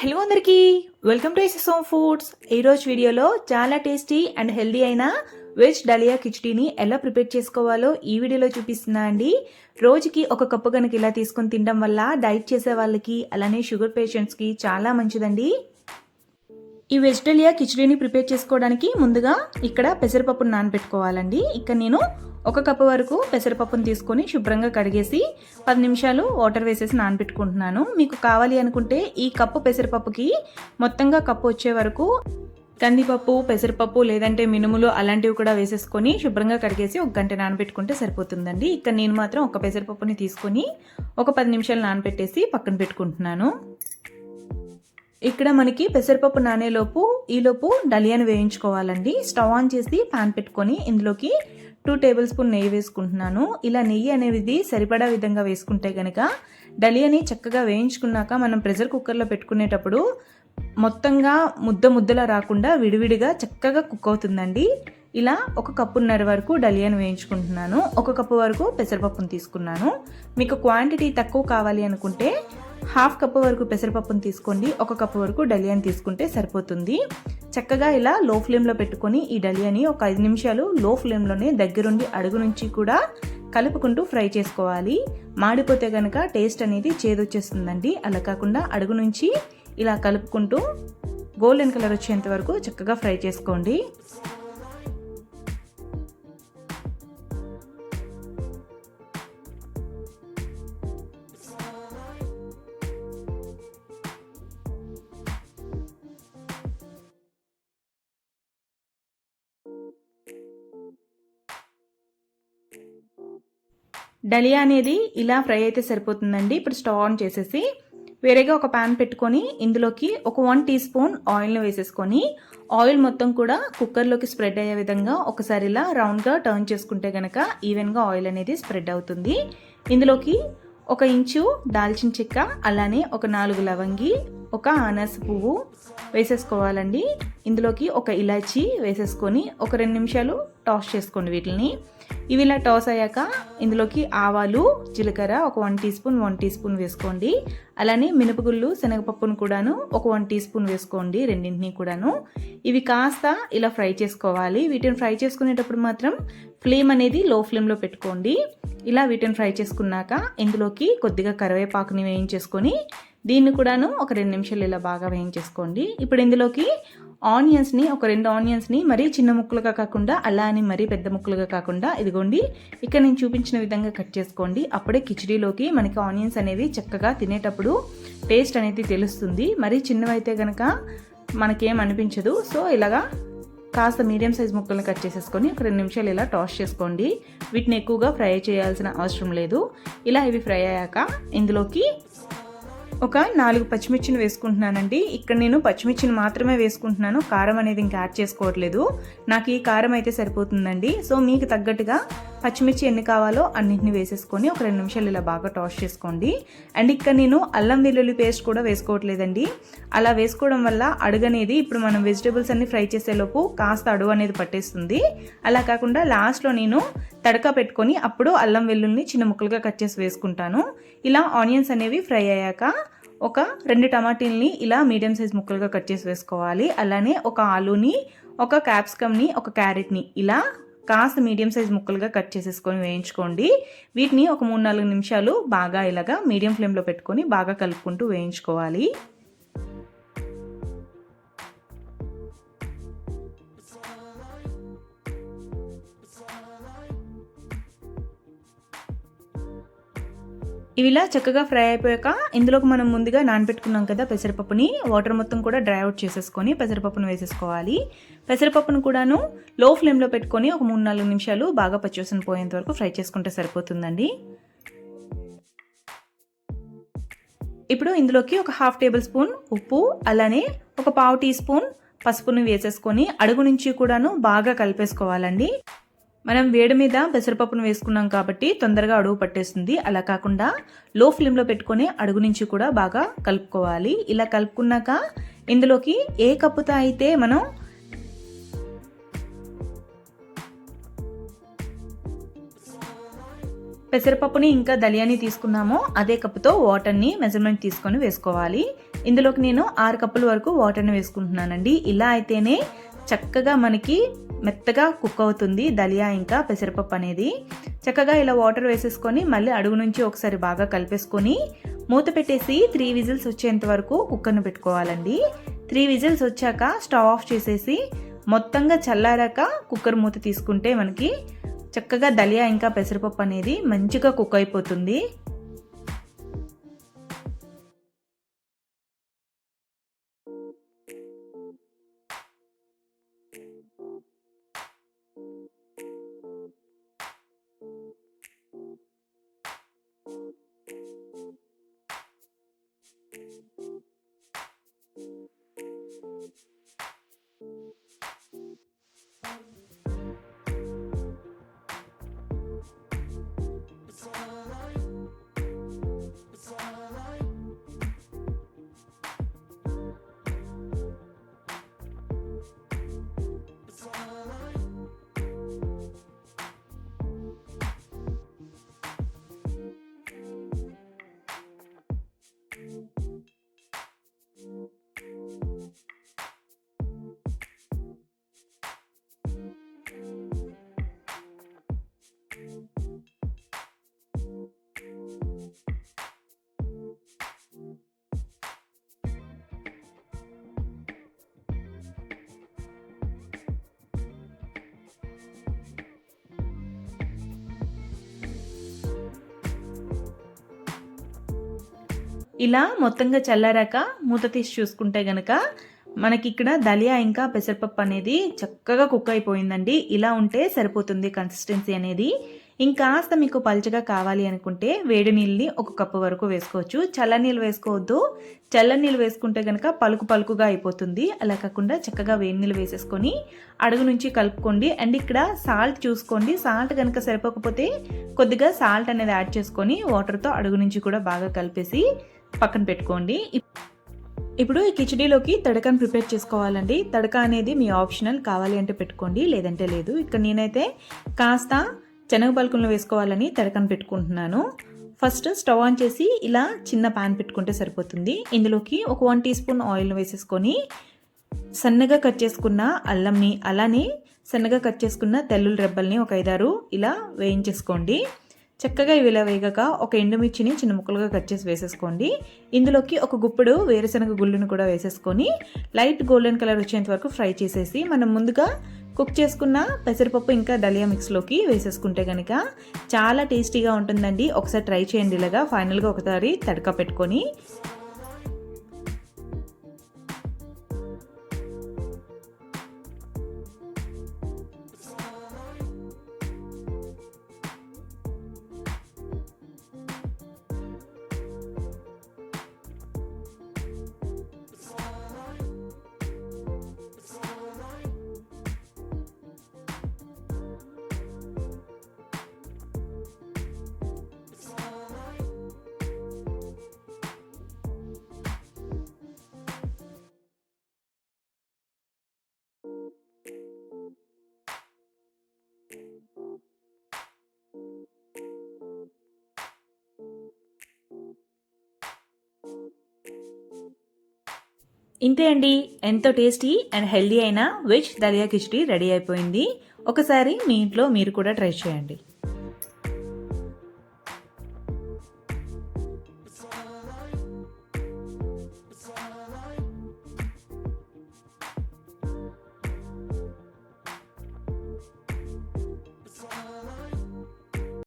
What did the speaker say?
Hello అందరికీ. Welcome to SS Home Foods ఈరోజు వీడియోలో చాలా టేస్టీ అండ్ హెల్దీ అయిన వెజ్ డలియా కిచడీని ఎలా ప్రిపేర్ చేసుకోవాలో ఈ వీడియోలో చూపిస్తున్నా అండి. రోజుకి ఒక కప్పు కనుక ఇలా తీసుకొని తినడం వల్ల డైట్ చేసే వాళ్ళకి అలానే షుగర్ పేషెంట్స్కి చాలా మంచిదండి. ఈ వెజ్ డలియా కిచడీని ప్రిపేర్ చేసుకోవడానికి ముందుగా ఇక్కడ పెసరపప్పును నానబెట్టుకోవాలండి. ఇక్కడ నేను ఒక కప్పు వరకు పెసరపప్పును తీసుకొని శుభ్రంగా కడిగేసి పది నిమిషాలు వాటర్ వేసేసి నానబెట్టుకుంటున్నాను. మీకు కావాలి అనుకుంటే ఈ కప్పు పెసరపప్పుకి మొత్తంగా కప్పు వచ్చే వరకు కందిపప్పు పెసరపప్పు లేదంటే మినుములు అలాంటివి కూడా వేసేసుకొని శుభ్రంగా కడిగేసి ఒక గంట నానబెట్టుకుంటే సరిపోతుందండి. ఇక్కడ నేను మాత్రం ఒక పెసరపప్పుని తీసుకొని ఒక పది నిమిషాలు నానబెట్టేసి పక్కన పెట్టుకుంటున్నాను. ఇక్కడ మనకి పెసరపప్పు నానేలోపు ఈలోపు డలియాను వేయించుకోవాలండి. స్టవ్ ఆన్ చేసి పాన్ పెట్టుకొని ఇందులోకి టూ టేబుల్ స్పూన్ నెయ్యి వేసుకుంటున్నాను. ఇలా నెయ్యి అనేది సరిపడా విధంగా వేసుకుంటే కనుక డలియాని చక్కగా వేయించుకున్నాక మనం ప్రెషర్ కుక్కర్లో పెట్టుకునేటప్పుడు మొత్తంగా ముద్ద ముద్దలా రాకుండా విడివిడిగా చక్కగా కుక్ అవుతుందండి. ఇలా ఒక కప్పున్నర వరకు డలియాను వేయించుకుంటున్నాను. ఒక కప్పు వరకు పెసరపప్పును తీసుకున్నాను. మీకు క్వాంటిటీ తక్కువ కావాలి అనుకుంటే హాఫ్ కప్పు వరకు పెసరపప్పును తీసుకోండి. ఒక కప్పు వరకు డలియాని తీసుకుంటే సరిపోతుంది. చక్కగా ఇలా లో ఫ్లేమ్లో పెట్టుకొని ఈ డలియాని ఒక ఐదు నిమిషాలు లో ఫ్లేమ్లోనే దగ్గరుండి అడుగు నుంచి కూడా కలుపుకుంటూ ఫ్రై చేసుకోవాలి. మాడిపోతే కనుక టేస్ట్ అనేది చేదొచ్చేస్తుందండి. అలా కాకుండా అడుగు నుంచి ఇలా కలుపుకుంటూ గోల్డెన్ కలర్ వచ్చేంత వరకు చక్కగా ఫ్రై చేసుకోండి. డలియా అనేది ఇలా ఫ్రై అయితే సరిపోతుందండి. ఇప్పుడు స్టవ్ ఆన్ చేసేసి వేరేగా ఒక ప్యాన్ పెట్టుకొని ఇందులోకి ఒక వన్ టీ స్పూన్ ఆయిల్ని వేసేసుకొని ఆయిల్ మొత్తం కూడా కుక్కర్లోకి స్ప్రెడ్ అయ్యే విధంగా ఒకసారి ఇలా రౌండ్గా టర్న్ చేసుకుంటే కనుక ఈవెన్గా ఆయిల్ అనేది స్ప్రెడ్ అవుతుంది. ఇందులోకి ఒక ఇంచు దాల్చిన చెక్క అలానే ఒక నాలుగు లవంగి ఒక అనాస పువ్వు వేసేసుకోవాలండి. ఇందులోకి ఒక ఇలాచి వేసేసుకొని ఒక రెండు నిమిషాలు టాస్ చేసుకోండి వీటిని ఇవి ఇలా టాస్ అయ్యాక ఇందులోకి ఆవాలు జీలకర్ర ఒక one teaspoon one teaspoon వేసుకోండి. అలానే మినపగుళ్ళు శనగపప్పును కూడాను ఒక వన్ టీ స్పూన్ వేసుకోండి రెండింటిని కూడాను. ఇవి కాస్త ఇలా ఫ్రై చేసుకోవాలి. వీటిని ఫ్రై చేసుకునేటప్పుడు మాత్రం ఫ్లేమ్ అనేది లో ఫ్లేమ్లో పెట్టుకోండి. ఇలా వీటిని ఫ్రై చేసుకున్నాక ఇందులోకి కొద్దిగా కరివేపాకుని వేయించేసుకొని దీన్ని కూడాను ఒక రెండు నిమిషాలు ఇలా బాగా వేయించేసుకోండి. ఇప్పుడు ఇందులోకి ఆనియన్స్ని ఒక రెండు ఆనియన్స్ని మరీ చిన్న ముక్కలుగా కాకుండా అలా అని మరీ పెద్ద ముక్కలుగా కాకుండా ఇదిగోండి ఇక్కడ నేను చూపించిన విధంగా కట్ చేసుకోండి. అప్పుడే కిచడీలోకి మనకి ఆనియన్స్ అనేవి చక్కగా తినేటప్పుడు టేస్ట్ అనేది తెలుస్తుంది. మరీ చిన్నవైతే కనుక మనకేం అనిపించదు. సో ఇలాగా కాస్త మీడియం సైజ్ ముక్కలను కట్ చేసేసుకొని ఒక రెండు నిమిషాలు ఇలా టాస్ చేసుకోండి. వీటిని ఎక్కువగా ఫ్రై చేయాల్సిన అవసరం లేదు. ఇలా ఇవి ఫ్రై అయ్యాక ఇందులోకి ఒక నాలుగు పచ్చిమిర్చిని వేసుకుంటున్నానండి. ఇక్కడ నేను పచ్చిమిర్చిని మాత్రమే వేసుకుంటున్నాను. కారం అనేది ఇంకా యాడ్ చేసుకోవట్లేదు. నాకు ఈ కారం అయితే సరిపోతుందండి. సో మీకు తగ్గట్టుగా పచ్చిమిర్చి ఎన్ని కావాలో అన్నింటిని వేసేసుకొని ఒక రెండు నిమిషాలు ఇలా బాగా టాస్ చేసుకోండి. అండ్ ఇక్కడ నేను అల్లం వెల్లుల్లి పేస్ట్ కూడా వేసుకోవట్లేదండి. అలా వేసుకోవడం వల్ల అడుగు అనేది ఇప్పుడు మనం వెజిటేబుల్స్ అన్ని ఫ్రై చేసేలోపు కాస్త అడుగు అనేది పట్టేస్తుంది. అలా కాకుండా లాస్ట్లో నేను తడక పెట్టుకొని అప్పుడు అల్లం వెల్లుల్ని చిన్న ముక్కలుగా కట్ చేసి వేసుకుంటాను. ఇలా ఆనియన్స్ అనేవి ఫ్రై అయ్యాక ఒక రెండు టమాటీల్ని ఇలా మీడియం సైజ్ ముక్కలుగా కట్ చేసి వేసుకోవాలి. అలానే ఒక ఆలూని ఒక క్యాప్సికమ్ని ఒక క్యారెట్ని ఇలా కాస్త మీడియం సైజ్ ముక్కలుగా కట్ చేసేసుకొని వేయించుకోండి. వీటిని ఒక మూడు నాలుగు నిమిషాలు బాగా ఇలాగా మీడియం ఫ్లేమ్లో పెట్టుకొని బాగా కలుపుకుంటూ వేయించుకోవాలి. ఇవి ఇలా చక్కగా ఫ్రై అయిపోయాక ఇందులోకి మనం ముందుగా నానబెట్టుకున్నాం కదా పెసరపప్పుని. వాటర్ మొత్తం కూడా డ్రై అవుట్ చేసేసుకొని పెసరపప్పును వేసేసుకోవాలి. పెసరపప్పును కూడాను లో ఫ్లేమ్లో పెట్టుకొని ఒక మూడు నాలుగు నిమిషాలు బాగా పచ్చివసన పోయేంత వరకు ఫ్రై చేసుకుంటే సరిపోతుందండి. ఇప్పుడు ఇందులోకి ఒక హాఫ్ టేబుల్ స్పూన్ ఉప్పు అలానే ఒక పావు టీ స్పూన్ పసుపుని వేసేసుకొని అడుగు నుంచి కూడాను బాగా కలిపేసుకోవాలండి. మనం వేడి మీద పెసరపప్పును వేసుకున్నాం కాబట్టి తొందరగా అడుగు పట్టేస్తుంది. అలా కాకుండా లో ఫ్లేమ్లో పెట్టుకొని అడుగు నుంచి కూడా బాగా కలుపుకోవాలి. ఇలా కలుపుకున్నాక ఇందులోకి ఏ కప్పుతో అయితే మనం పెసరపప్పుని ఇంకా దలియాని తీసుకున్నామో అదే కప్పుతో వాటర్ని మెజర్మెంట్ తీసుకొని వేసుకోవాలి. ఇందులోకి నేను ఆరు కప్పుల వరకు వాటర్ని వేసుకుంటున్నానండి. ఇలా అయితేనే చక్కగా మనకి మెత్తగా కుక్ అవుతుంది దలియా ఇంకా పెసరపప్పు అనేది. చక్కగా ఇలా వాటర్ వేసేసుకొని మళ్ళీ అడుగు నుంచి ఒకసారి బాగా కలిపేసుకొని మూత పెట్టేసి త్రీ విజిల్స్ వచ్చేంత వరకు కుక్కర్ను పెట్టుకోవాలండి. త్రీ విజిల్స్ వచ్చాక స్టవ్ ఆఫ్ చేసేసి మొత్తంగా చల్లారాక కుక్కర్ మూత తీసుకుంటే మనకి చక్కగా దలియా ఇంకా పెసరపప్పు అనేది మంచిగా కుక్ అయిపోతుంది. ఇలా మొత్తంగా చల్లారాక మూత తీసి చూసుకుంటే గనక మనకి ఇక్కడ దలియా ఇంకా పెసరపప్పు అనేది చక్కగా కుక్ అయిపోయిందండి. ఇలా ఉంటే సరిపోతుంది కన్సిస్టెన్సీ అనేది. ఇంకాస్త మీకు పల్చగా కావాలి అనుకుంటే వేడి నీళ్ళని ఒక కప్పు వరకు వేసుకోవచ్చు. చల్ల నీళ్ళు వేసుకోవద్దు. చల్ల నీళ్ళు వేసుకుంటే కనుక పలుకు పలుకుగా అయిపోతుంది. అలా కాకుండా చక్కగా వేడి నీళ్ళు వేసేసుకొని అడుగు నుంచి కలుపుకోండి. అండ్ ఇక్కడ సాల్ట్ చూసుకోండి. సాల్ట్ కనుక సరిపోకపోతే కొద్దిగా సాల్ట్ అనేది యాడ్ చేసుకొని వాటర్తో అడుగు నుంచి కూడా బాగా కలిపేసి పక్కన పెట్టుకోండి. ఇప్పుడు ఈ కిచడీలోకి తడకను ప్రిపేర్ చేసుకోవాలండి. తడక అనేది మీ ఆప్షనల్ కావాలి అంటే పెట్టుకోండి లేదంటే లేదు. ఇక్కడ నేనైతే కాస్త శనగ పలుకులను వేసుకోవాలని తడకను పెట్టుకుంటున్నాను. ఫస్ట్ స్టవ్ ఆన్ చేసి ఇలా చిన్న పాన్ పెట్టుకుంటే సరిపోతుంది. ఇందులోకి ఒక వన్ టీ స్పూన్ ఆయిల్ వేసేసుకొని సన్నగా కట్ చేసుకున్న అల్లంని అలానే సన్నగా కట్ చేసుకున్న తెల్లుల రెబ్బల్ని ఒక ఐదారు ఇలా వేయించేసుకోండి. చక్కగా ఇవి ఇలా వేగక ఒక ఎండుమిర్చిని చిన్న ముక్కలుగా కట్ చేసి వేసేసుకోండి. ఇందులోకి ఒక గుప్పుడు వేరుశనగ గుళ్ళును కూడా వేసేసుకొని లైట్ గోల్డెన్ కలర్ వచ్చేంత వరకు ఫ్రై చేసేసి మనం ముందుగా కుక్ చేసుకున్న పెసరపప్పు ఇంకా దలియా మిక్స్లోకి వేసేసుకుంటే కనుక చాలా టేస్టీగా ఉంటుందండి. ఒకసారి ట్రై చేయండి ఇలాగా. ఫైనల్గా ఒకసారి తడక పెట్టుకొని ఇంతే అండి. ఎంతో టేస్టీ అండ్ హెల్దీ అయిన వెజ్ దలియా కిచడీ రెడీ అయిపోయింది. ఒకసారి మీ ఇంట్లో మీరు కూడా ట్రై చేయండి.